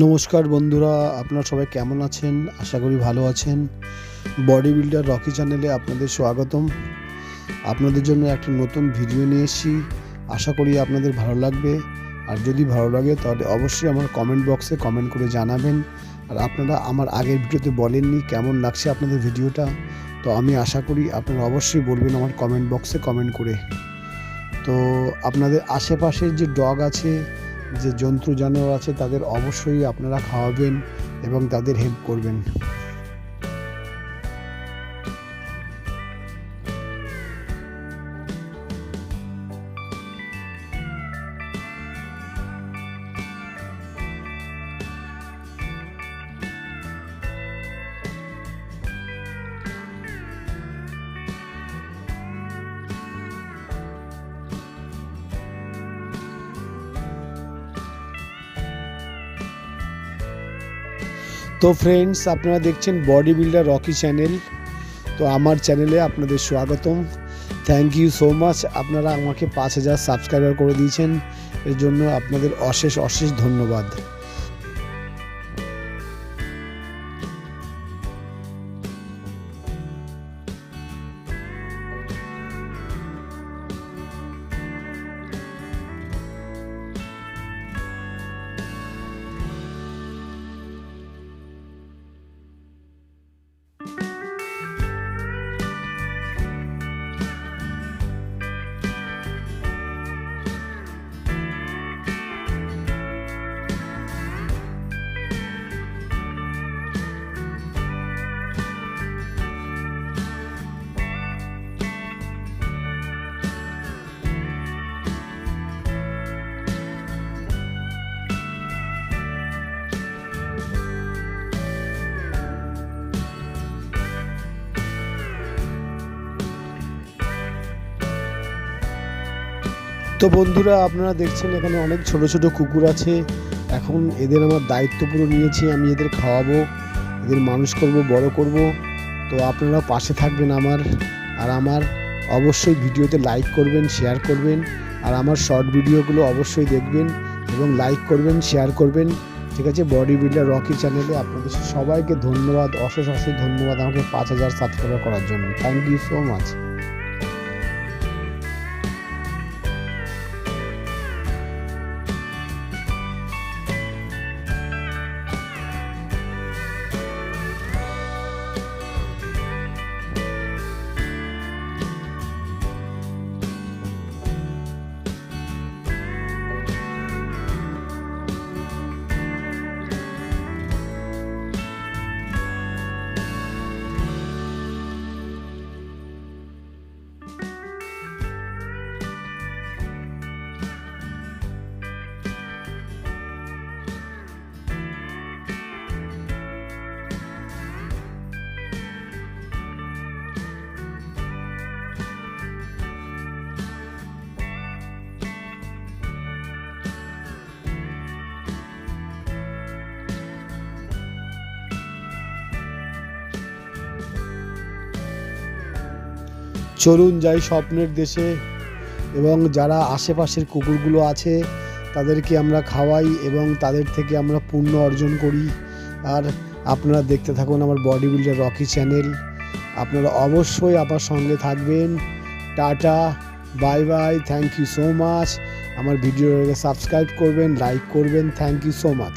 নমস্কার বন্ধুরা, আপনারা সবাই কেমন আছেন? আশা করি ভালো আছেন। বডি বিল্ডার রকি চ্যানেলে আপনাদের স্বাগতম। আপনাদের জন্য একটা নতুন ভিডিও নিয়ে এসেছি। আশা করি আপনাদের ভালো লাগবে। আর যদি ভালো লাগে, তাহলে অবশ্যই আমার কমেন্ট বক্সে কমেন্ট করে জানাবেন। আর আপনারা আমার আগের ভিডিওতে বলেননি কেমন লাগছে আপনাদের ভিডিওটা, তো আমি আশা করি আপনারা অবশ্যই বলবেন আমার কমেন্ট বক্সে কমেন্ট করে। তো আপনাদের আশেপাশের যে ডগ আছে যে জন্তু জানোয়ার আছে তাদের অবশ্যই আপনারা খাওয়াবেন এবং তাদের হেল্প করবেন। তো ফ্রেন্ডস আপনারা দেখছেন বডি বিল্ডার রকি চ্যানেল তো আমার চ্যানেলে আপনাদের স্বাগতম। থ্যাংক ইউ সো মাচ আপনারা আমাকে পাঁচ হাজার সাবস্ক্রাইবার করে দিয়েছেন। এর জন্য আপনাদের অশেষ অশেষ ধন্যবাদ। তো বন্ধুরা, আপনারা দেখছেন এখানে অনেক ছোট ছোট কুকুর আছে। এখন এদের আমার দায়িত্ব পুরো নিয়েছি, আমি এদের খাওয়াবো, এদের মানুষ করব, বড় করব। তো আপনারা পাশে থাকবেন আমার, আর আমার অবশ্যই ভিডিওতে লাইক করবেন শেয়ার করবেন, আর আমার শর্ট ভিডিওগুলো অবশ্যই দেখবেন এবং লাইক করবেন শেয়ার করবেন। ঠিক আছে বডি বিল্ডার রকি চ্যানেলে আপনাদের সবাইকে ধন্যবাদ, অশেষ অশেষ ধন্যবাদ আমাকে পাঁচ হাজার সাবস্ক্রাইবার করার জন্য। থ্যাংক ইউ সো মাচ চলুন যাই স্বপ্নের দেশে। এবং যারা আশেপাশের কুকুরগুলো আছে, তাদেরকে আমরা খাওয়াই এবং তাদের থেকে আমরা পুণ্য অর্জন করি। আর আপনারা দেখতে থাকুন আমার বডি বিল্ডার রকি চ্যানেল। আপনারা অবশ্যই আমার সঙ্গে থাকবেন। Tata, bye bye, thank you so much. আমার ভিডিওটাকে সাবস্ক্রাইব করবেন, লাইক করবেন, থ্যাংক ইউ সো মাচ।